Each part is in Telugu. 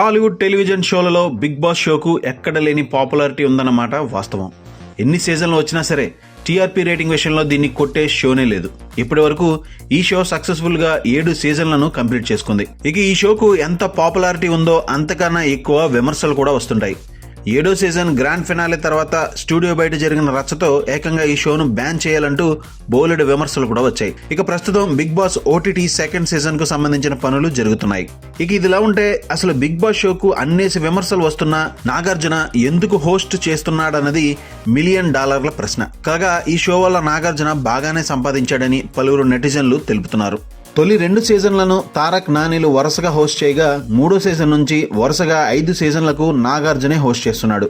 టాలీవుడ్ టెలివిజన్ షోలలో బిగ్ బాస్ షోకు ఎక్కడ లేని పాపులారిటీ ఉందన్నమాట వాస్తవం. ఎన్ని సీజన్లు వచ్చినా సరే టీఆర్పీ రేటింగ్ విషయంలో దీన్ని కొట్టే షోనే లేదు. ఇప్పటి వరకు ఈ షో సక్సెస్ఫుల్గా ఏడు సీజన్లను కంప్లీట్ చేసుకుంది. ఇక ఈ షోకు ఎంత పాపులారిటీ ఉందో అంతకన్నా ఎక్కువ విమర్శలు కూడా వస్తుంటాయి. ఏడో సీజన్ గ్రాండ్ ఫినాలే తర్వాత స్టూడియో బయట జరిగిన రచ్చతో ఏకంగా ఈ షోను బ్యాన్ చేయాలంటూ బోలెడు విమర్శలు కూడా వచ్చాయి. ఇక ప్రస్తుతం బిగ్ బాస్ ఓటీటీ సెకండ్ సీజన్కు సంబంధించిన పనులు జరుగుతున్నాయి. ఇక ఇదిలా ఉంటే అసలు బిగ్ బాస్ షోకు అన్నేసి విమర్శలు వస్తున్నా నాగార్జున ఎందుకు హోస్ట్ చేస్తున్నాడన్నది మిలియన్ డాలర్ల ప్రశ్న. కాగా ఈ షో వల్ల నాగార్జున బాగానే సంపాదించాడని పలువురు నెటిజన్లు తెలుపుతున్నారు. తొలి రెండు సీజన్లను తారక్ నానిలు వరుసగా హోస్ట్ చేయగా మూడో సీజన్ నుంచి వరుసగా ఐదు సీజన్లకు నాగార్జునే హోస్ట్ చేస్తున్నాడు.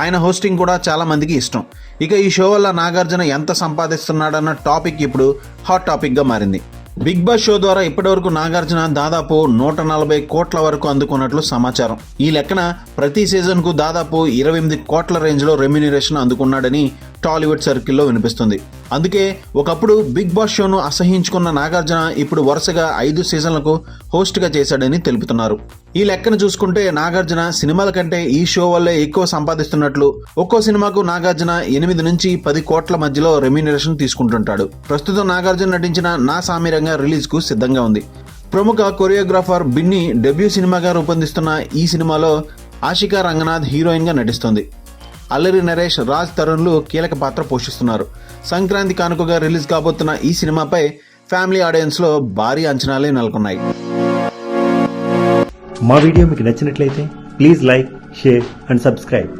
ఆయన హోస్టింగ్ కూడా చాలామందికి ఇష్టం. ఇక ఈ షో వల్ల నాగార్జున ఎంత సంపాదిస్తున్నాడన్న టాపిక్ ఇప్పుడు హాట్ టాపిక్గా మారింది. బిగ్ బాస్ షో ద్వారా ఇప్పటివరకు నాగార్జున దాదాపు నూట నలభై కోట్ల వరకు అందుకున్నట్లు సమాచారం. ఈ లెక్కన ప్రతి సీజన్కు దాదాపు ఇరవై ఎనిమిది కోట్ల రేంజ్లో రెమ్యూనరేషన్ అందుకున్నాడని టాలీవుడ్ సర్కిల్లో వినిపిస్తుంది. అందుకే ఒకప్పుడు బిగ్ బాస్ షోను అసహించుకున్న నాగార్జున ఇప్పుడు వరుసగా ఐదు సీజన్లకు హోస్ట్గా చేశాడని తెలుపుతున్నారు. ఈ లెక్కను చూసుకుంటే నాగార్జున సినిమాల కంటే ఈ షో వల్లే ఎక్కువ సంపాదిస్తున్నట్లు ఒక్కో సినిమాకు నాగార్జున ఎనిమిది నుంచి పది కోట్ల మధ్యలో రెమ్యూనరేషన్ తీసుకుంటుంటాడు. ప్రస్తుతం నాగార్జున నటించిన నా సామీరంగా రిలీజ్కు సిద్ధంగా ఉంది. ప్రముఖ కొరియోగ్రాఫర్ బిన్ని డెబ్యూ సినిమాగా రూపొందిస్తున్న ఈ సినిమాలో ఆషికా రంగనాథ్ హీరోయిన్గా నటిస్తుంది. అల్లరి నరేష్ రాజ్ తరుణ్లు కీలక పాత్ర పోషిస్తున్నారు. సంక్రాంతి కానుకగా రిలీజ్ కాబోతున్న ఈ సినిమాపై ఫ్యామిలీ ఆడియన్స్లో భారీ అంచనాలే నెలకొన్నాయి. మా వీడియో మీకు నచ్చినట్లయితే please like share and subscribe.